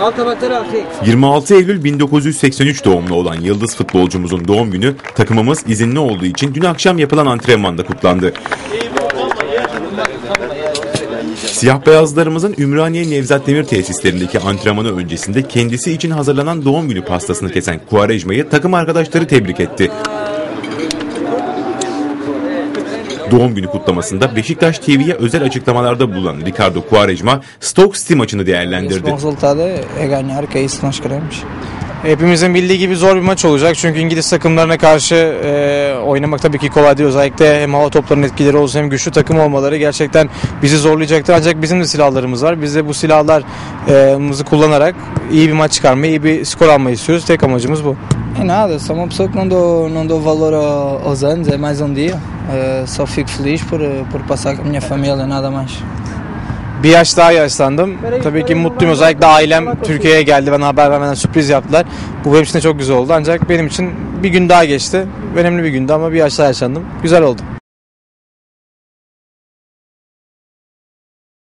Alta battere altı. 26 Eylül 1983 doğumlu olan yıldız futbolcumuzun doğum günü takımımız izinli olduğu için dün akşam yapılan antrenmanda kutlandı. Siyah beyazlarımızın Ümraniye Nevzat Demir tesislerindeki antrenmanı öncesinde kendisi için hazırlanan doğum günü pastasını kesen Kuarejma'yı takım arkadaşları tebrik etti. Doğum günü kutlamasında Beşiktaş TV'ye özel açıklamalarda bulunan Ricardo Quaresma, Stoke City maçını değerlendirdi. Hepimizin bildiği gibi zor bir maç olacak. Çünkü İngiliz takımlarına karşı e, oynamak tabii ki kolay değil. Özellikle hem hava toplarının etkileri olsun hem güçlü takım olmaları gerçekten bizi zorlayacaktır. Ancak bizim de silahlarımız var. Biz de bu silahlarımızı kullanarak iyi bir maç çıkarmayı, iyi bir skor almayı istiyoruz. Tek amacımız bu. É nada, sou uma pessoa que não dou, não dou valor ao- aos anos, é mais um dia. Eh, só fico feliz por, por passar com a minha família, nada mais. Bir yaş daha yaşlandım. Tabii ki mutluyum. Özellikle ailem Türkiye'ye geldi. Bana haber vermeden sürpriz yaptılar. Bu benim için de çok güzel oldu. Ancak benim için bir gün daha geçti. Önemli bir gündü ama bir yaş daha yaşlandım. Güzel oldu.